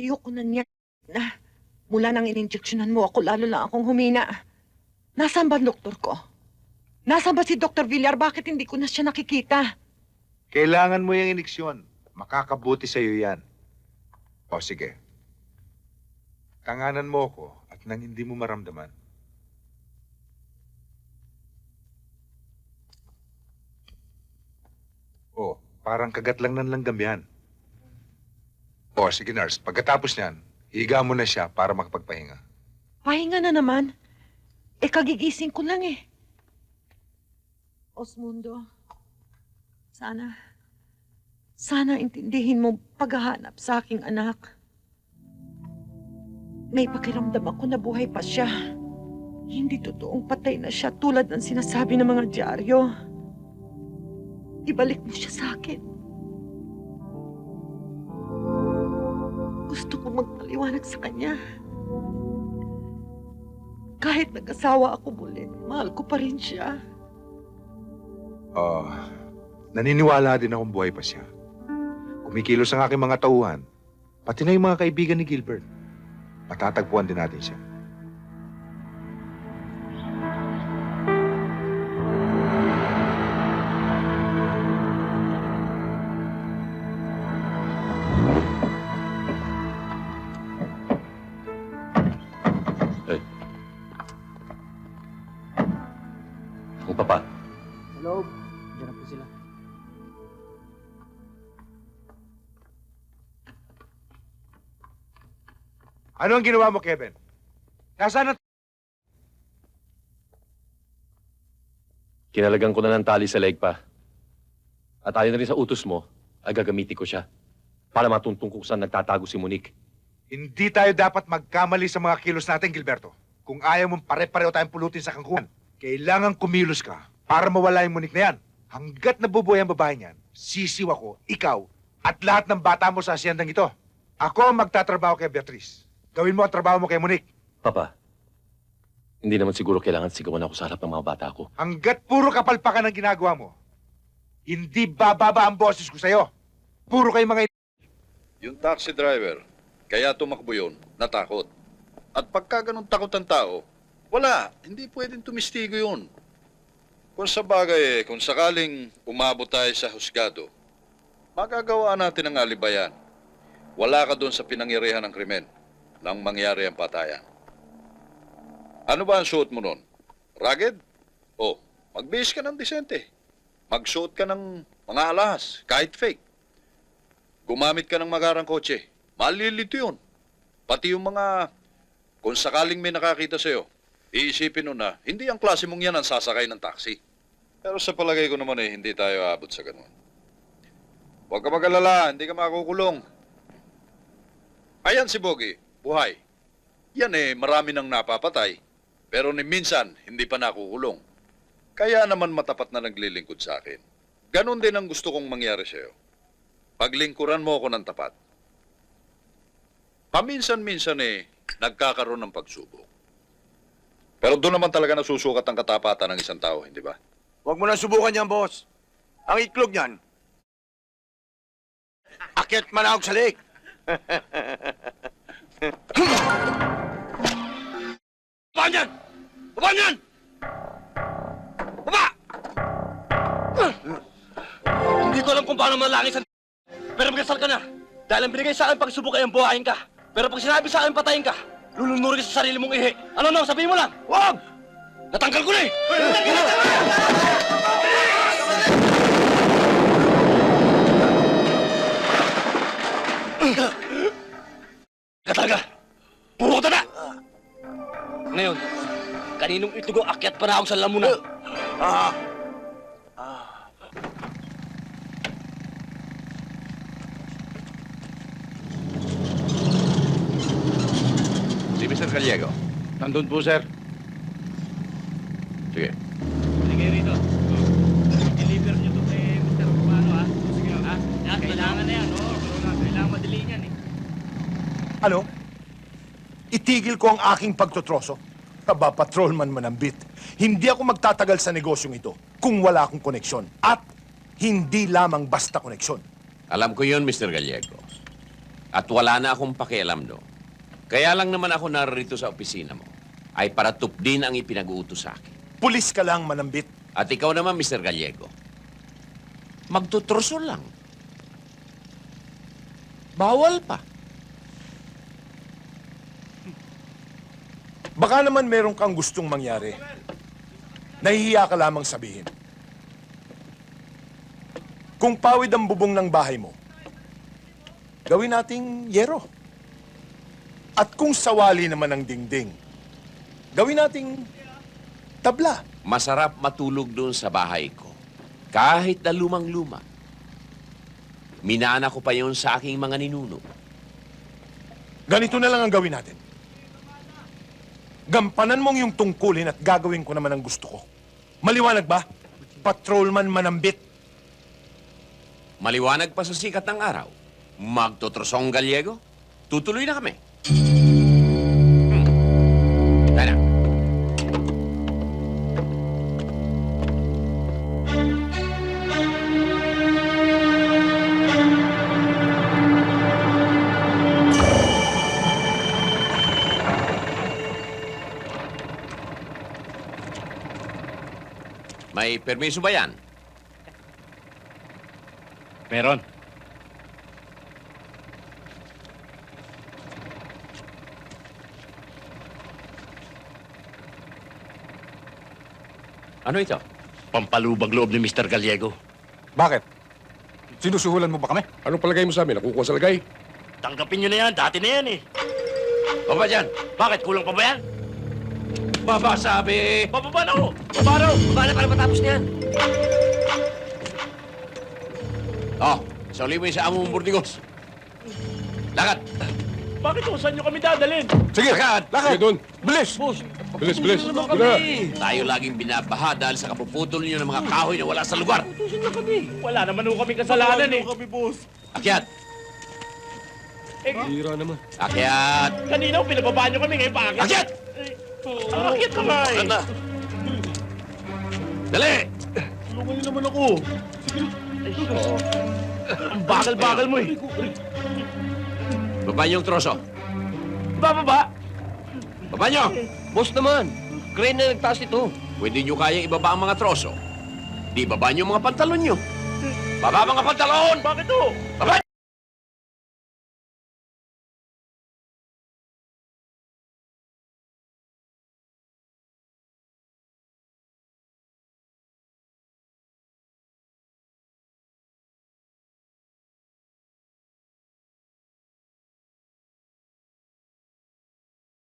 Ayoko na niya na mula nang ininjeksyonan mo ako, lalo lang akong humina. Nasaan ba doktor ko? Nasaan ba si Dr. Villar? Bakit hindi ko na siya nakikita? Kailangan mo yung iniksyon. Makakabuti sa iyo yan. O sige. Tanganan mo ako at nang hindi mo maramdaman. O, parang kagat lang ng langgam yan. O, sige nurse. Pagkatapos niyan, higa mo na siya para makapagpahinga. Pahinga na naman. Eh, kagigising ko lang eh. Osmundo, sana, sana intindihin mo paghahanap sa aking anak. May pakiramdam ako na buhay pa siya. Hindi totoong patay na siya tulad ng sinasabi ng mga dyaryo. Ibalik mo siya sa akin. Gusto ko magpaliwanag sa kanya. Kahit nag-asawa ako muli, mahal ko pa rin siya. Oh, naniniwala din akong buhay pa siya. Kumikilos ang aking mga tauhan, pati na yung mga kaibigan ni Gilbert. Matatagpuan din natin siya. Ano ang ginawa mo, Kevin? Nasaan ang... Kinalagan ko na ng tali sa leg pa. At ayon na rin sa utos mo, ay gagamitin ko siya para matuntong kung saan nagtatago si Monique. Hindi tayo dapat magkamali sa mga kilos natin, Gilberto. Kung ayaw mong pare-pareho tayong pulutin sa kangkungan, kailangan kumilos ka para mawala yung munik na yan. Hanggat nabubuhay ang babae niyan, sisiw ako, ikaw, at lahat ng bata mo sa asyendang ito. Ako ang magtatrabaho kay Beatrice. Gawin mo ang trabaho mo kay Monique. Papa, hindi naman siguro kailangan sigawan ako sa harap ng mga bata ko. Hanggat puro kapalpakan ang ginagawa mo, hindi bababa ang boses ko sa'yo. Puro kayo mga Yung taxi driver, kaya tumakbo yun, natakot. At pagka ganun takot ang tao, wala, hindi pwedeng tumistigo yun. Kung sa bagay, eh, kung sakaling umabot tayo sa husgado, magagawa natin ang alibayan. Wala ka doon sa pinangyarihan ng krimen nang mangyari ang patayan. Ano ba ang suot mo nun? Ragged? O, magbihis ka ng disente. Magsuot ka ng mga alas, kahit fake. Gumamit ka ng magarang kotse. Malilito yun. Pati yung mga, kung sakaling may nakakita sa'yo, iisipin nun na, hindi ang klase mong yan ang sasakay ng taxi. Pero sa palagay ko naman eh, hindi tayo aabot sa ganun. Huwag ka mag-alala, hindi ka makukulong. Ayan si Bogi, buhay. Yan eh, marami nang napapatay. Pero ni minsan, hindi pa nakukulong. Kaya naman matapat na naglilingkod sa akin. Ganon din ang gusto kong mangyari sa'yo. Paglingkuran mo ako ng tapat. Paminsan-minsan eh, nagkakaroon ng pagsubok. Pero doon naman talaga nasusukat ang katapatan ng isang tao, hindi ba? Huwag mo na subukan yan, boss. Ang iklog niyan. Akit manahog sa leg. Baba niyan! Baba! Hindi ko alam kung paano malangis ang... Pero magkasal ka na. Dahil ang binigay sa akin pagsubok ay ang buhayin ka. Pero pag sinabi sa akin patayin ka, lulunurin ka sa sarili mong ihi. Ano no, sabihin mo lang. Huwag! Natanggal ko na eh! Talaga. Puro ka na! Ngayon, kaninong itugo akyat pa na ako sa lamunan? Ah! Si Mr. Gallego. Nandun po, sir. Sige. Sige rito. Deliver niyo to kay Mr. Romano ha. Sige ha. Yan, kailangan na yan. Oo, kailangan madali niyan eh. Ano? Itigil ko ang aking pagtotroso? Aba, patrolman manambit. Hindi ako magtatagal sa negosyong ito kung wala akong koneksyon. At hindi lamang basta koneksyon. Alam ko yun, Mr. Gallego. At wala na akong pakialam do. Kaya lang naman ako narito sa opisina mo ay para tupdin ang ipinag-uutos sa akin. Pulis ka lang, manambit. At ikaw naman, Mr. Gallego, magtutroso lang. Bawal pa. Baka naman meron kang gustong mangyari. Nahihiya ka lamang sabihin. Kung pawid ang bubong ng bahay mo, gawin nating yero. At kung sawali naman ang dingding, gawin nating tabla. Masarap matulog doon sa bahay ko. Kahit na lumang-luma. Minana ko pa yon sa aking mga ninuno. Ganito na lang ang gawin natin. Gampanan mong yung tungkulin at gagawin ko naman ang gusto ko. Maliwanag ba? Patrolman manambit. Maliwanag pa sa sikat ng araw. Magtotrosong Gallego. Tutuloy na kami. May permiso ba yan? Meron. Ano ito? Pampalubag loob ni Mr. Gallego. Bakit? Sinusuhulan mo ba kami? Anong palagay mo sa amin? Nakukuha sa lagay? Tanggapin nyo na yan. Dati na yan eh. Baba dyan! Bakit? Kulang pa ba yan? Baba sabi! Bababa na ako! Baba raw! Baba na para matapos na yan. Oh, sauli mo yung sa among burdigos. Lakad! Bakit kung saan nyo kami dadalhin? Sige! Lakad! Lakad! doon! Bilis! Bilis, bilis! Tara! Tayo laging binabaha dahil sa kapuputol niyo ng mga kahoy na wala sa lugar. Wala naman ho kami kasalanan eh. Akyat! eh. Hira naman. Akyat! Kanina ho, pinababa nyo kami ngayon paakit. Akyat! Akit ka nga eh. Anda! Dali! Tulungan niyo naman ako. Ang bagal-bagal mo eh. Baba niyo yung troso. Bababa! Baba niyo! Boss naman, crane na nagtaas ito. Pwede niyo kayang ibaba ang mga troso. Di baba niyo ang mga pantalon niyo. Baba mga pantalon! Bakit ho?